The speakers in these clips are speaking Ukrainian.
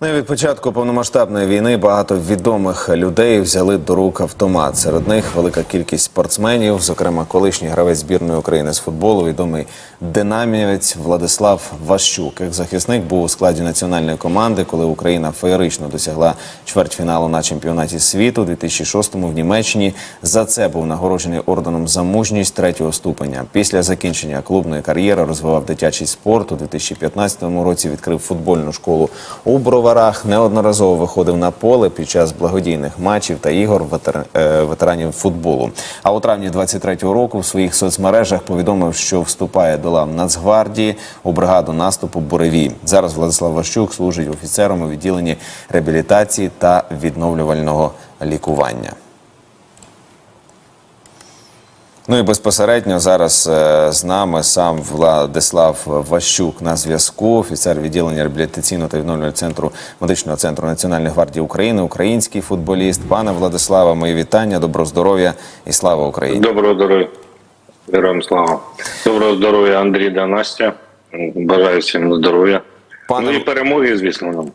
Ну і від початку повномасштабної війни багато відомих людей взяли до рук автомат. Серед них велика кількість спортсменів, зокрема колишній гравець збірної України з футболу, відомий динамівець Владислав Ващук. Як захисник був у складі національної команди, коли Україна феєрично досягла чвертьфіналу на чемпіонаті світу у 2006-му в Німеччині. За це був нагороджений орденом за мужність третього ступеня. Після закінчення клубної кар'єри розвивав дитячий спорт. У 2015 році відкрив футбольну школу у Броварах. Неодноразово виходив на поле під час благодійних матчів та ігор ветер- е, ветеранів футболу. А у травні 23-го року в своїх соцмережах повідомив, що вступає до лав Нацгвардії у бригаду наступу Буревій. Зараз Владислав Ващук служить офіцером у відділенні реабілітації та відновлювального лікування. Ну і безпосередньо зараз е, з нами сам Владислав Ващук на зв'язку, офіцер відділення реабілітаційного та відновлювального центру медичного центру Національної гвардії України, український футболіст. Пане Владиславе, мої вітання, добро здоров'я і слава Україні. Доброго здоров'я. Героям слава. Доброго здоров'я, Андрій та Настя. Бажаю всім здоров'я. Пане- Ну і перемоги, звісно, нам.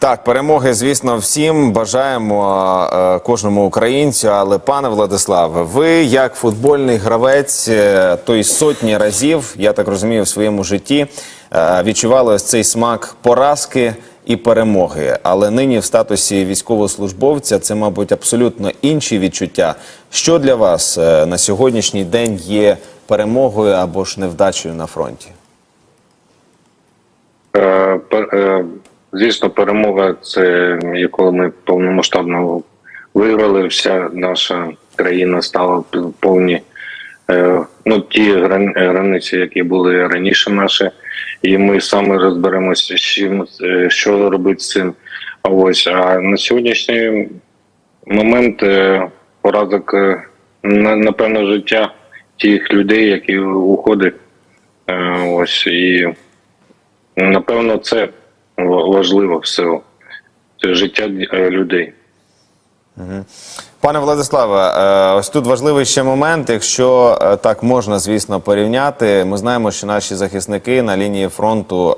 Так, перемоги, звісно, всім бажаємо е, кожному українцю. Але пане Владиславе, ви як футбольний гравець, е, той сотні разів, я так розумію, в своєму житті е, відчували ось цей смак поразки і перемоги. Але нині в статусі військовослужбовця це, мабуть, абсолютно інші відчуття. Що для вас е, на сьогоднішній день є перемогою або ж невдачею на фронті? Звісно, перемога це коли ми повномасштабно виграли. Вся наша країна стала повні е, ну, ті границі, які були раніше наші, і ми саме розберемося, е, що робити з цим. А ось а на сьогоднішній момент е, поразок, на- напевно, життя тих людей, які уходять. Ось і напевно це важливо все. Це життя е, людей. Пане Владиславе, е, ось тут важливий ще момент. Якщо е, так можна, звісно, порівняти. Ми знаємо, що наші захисники на лінії фронту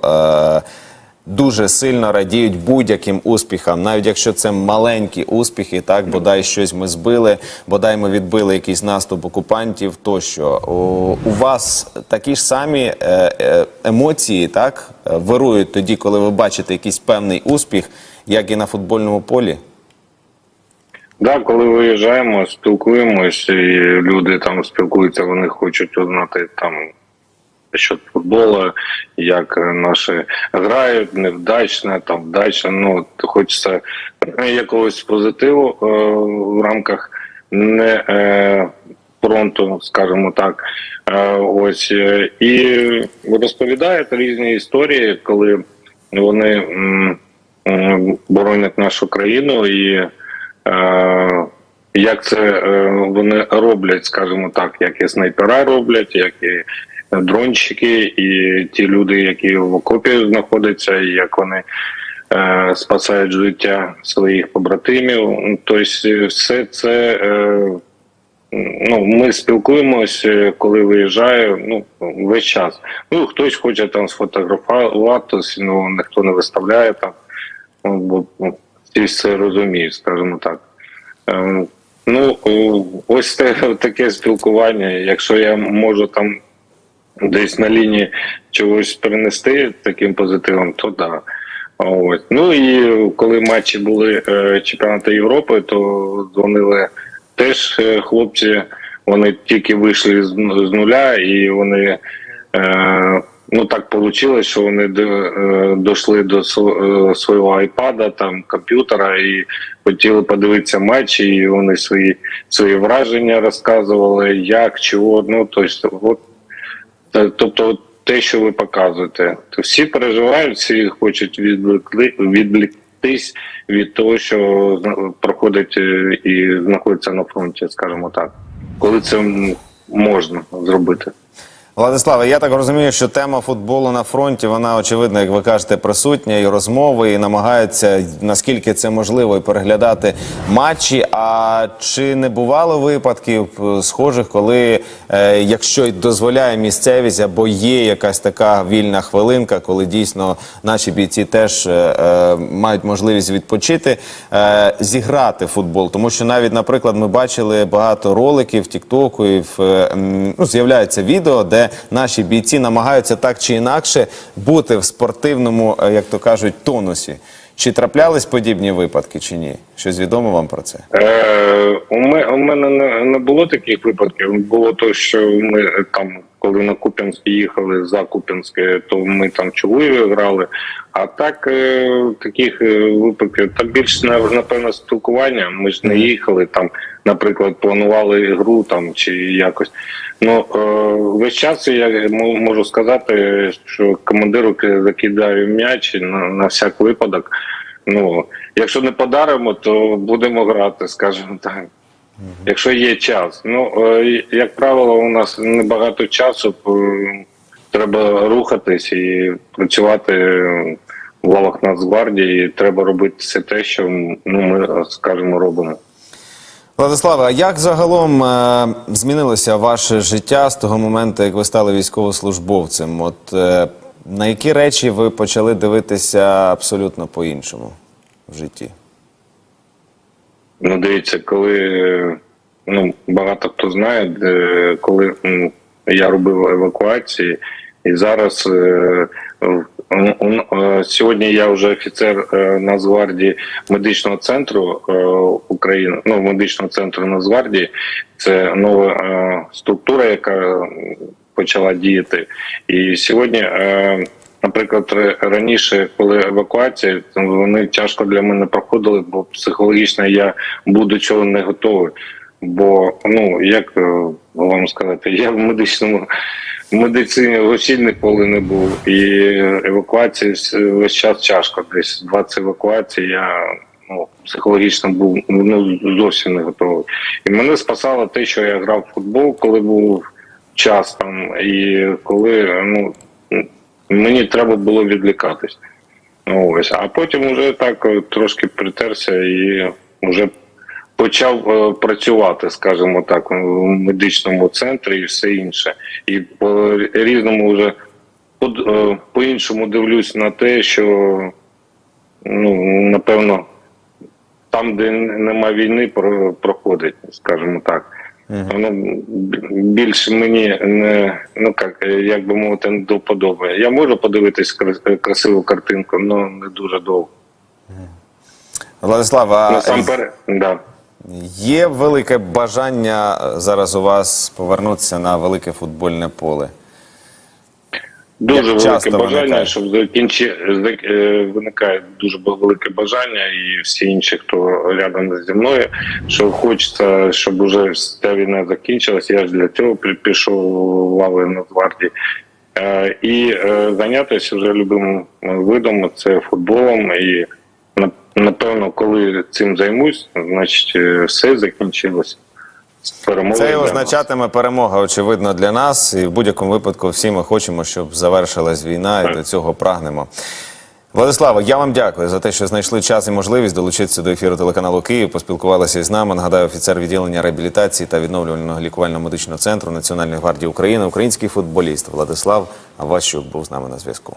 дуже сильно радіють будь-яким успіхам, навіть якщо це маленькі успіхи, так бодай щось ми збили, бодай ми відбили якийсь наступ окупантів. Тощо у, у вас такі ж самі е, е, емоції, так вирують тоді, коли ви бачите якийсь певний успіх, як і на футбольному полі. Да, коли виїжджаємо, спілкуємось, і люди там спілкуються, вони хочуть узнати там щодо футболу, як наші грають, невдачно, там вдачно. Ну хочеться якогось позитиву е, в рамках не е, фронту, скажімо так. Е, ось е, і розповідають різні історії, коли вони м, м, боронять нашу країну і. Е, як це е, вони роблять, скажімо так, як і снайпера роблять, як і дрончики, і ті люди, які в окопі знаходяться, і як вони е, спасають життя своїх побратимів. Тобто, все це е, ну, ми спілкуємося, коли виїжджаю, ну, весь час. Ну, хтось хоче там сфотографуватися, ну ніхто не виставляє там. Ну, бо ну, всі це розуміють, скажімо так. Ем, Ну, ось те, таке спілкування. Якщо я можу там десь на лінії чогось принести таким позитивом, то да. Ось. Ну і коли матчі були е, чемпіонату Європи, то дзвонили теж е, хлопці. Вони тільки вийшли з, нуля, і вони е, ну так вийшло, що вони е, дійшли до св- свого айпада, там комп'ютера, і хотіли подивитися матчі, і вони свої свої враження розказували, як, чого. Ну тобто, от Тобто, те, що ви показуєте, то всі переживають, всі хочуть відвлекли, відвлектись від того, що проходить е, і знаходиться на фронті, скажімо так, коли це можна зробити. Владиславе, я так розумію, що тема футболу на фронті, вона очевидно, як ви кажете, присутня і розмови, і намагаються наскільки це можливо, і переглядати матчі. А чи не бувало випадків е, схожих, коли, е, якщо дозволяє місцевість або є якась така вільна хвилинка, коли дійсно наші бійці теж е, е, мають можливість відпочити, зіграти футбол? Тому що навіть, наприклад, ми бачили багато роликів в Тіктоку і в е, ну, з'являються відео, де наші бійці намагаються так чи інакше бути в спортивному, е, як то кажуть, тонусі. Чи траплялись подібні випадки, чи ні? Щось відомо вам про це? Е, у, мене, у мене не, не було таких випадків. Було то, що ми е, там, коли на Куп'янськ їхали за Куп'янське, то ми там чоловік грали. А так е, таких е, випадків так більше на- напевно спілкування. Ми ж не їхали там, наприклад, планували гру там чи якось. Ну е, весь час я можу сказати, що командиру ки- закидаю м'яч на, на всяк випадок. Ну, якщо не подаримо, то будемо грати, скажімо так. Якщо є час. Ну, е, як правило, у нас небагато часу, треба рухатись і працювати в лавах Нацгвардії. Треба робити все те, що ну, ми, скажімо, робимо. Владиславе, а як загалом е, змінилося ваше життя з того моменту, як ви стали військовослужбовцем? От е, на які речі ви почали дивитися абсолютно по-іншому в житті? Ну, дивіться, коли ну, багато хто знає, коли я робив евакуації, і зараз е, е, сьогодні я вже офіцер е, Нацгвардії медичного центру України, ну медичного центру Нацгвардії. Це нова структура, яка почала діяти. І сьогодні. Е, Наприклад, раніше, коли евакуація, вони тяжко для мене проходили, бо психологічно я був до цього не готовий. Бо ну як е, вам сказати, я в медичному в медицині взагалі ніколи не був. І евакуація весь час тяжко. Десь 20 евакуацій я ну, психологічно був ну, зовсім не готовий. І мене спасало те, що я грав в футбол, коли був час там, і коли ну мені треба було відлікатись. Ну, ось. А потім вже так е, трошки притерся і вже почав е, працювати, скажімо так, в медичному центрі і все інше. І по різному вже е, по-іншому дивлюсь на те, що ну, напевно, там, де нема війни, проходить, скажімо так. Воно більше мені не ну як, як би мовити, не до вподоби. Я можу подивитись красиву картинку, але не дуже довго. Владислав, а Насамперед, да. є велике бажання зараз у вас повернутися на велике футбольне поле? Дуже Як велике бажання, виникає? щоб закінчи е, виникає дуже велике бажання, і всі інші, хто рядом зі мною, що хочеться, щоб уже ця війна закінчилась. Я ж для цього при- пішов лави Нацгвардії. Е, І е, зайнятися вже любимим видом це футболом. І напевно, коли цим займусь, значить все закінчилось. Це означатиме перемога, очевидно, для нас. І в будь-якому випадку всі ми хочемо, щоб завершилась війна, і до цього прагнемо. Владислава, я вам дякую за те, що знайшли час і можливість долучитися до ефіру телеканалу Київ. Поспілкувалися із нами. Нагадаю, офіцер відділення реабілітації та відновлювального лікувального медичного центру Національної гвардії України, український футболіст Владислав Аващук був з нами на зв'язку.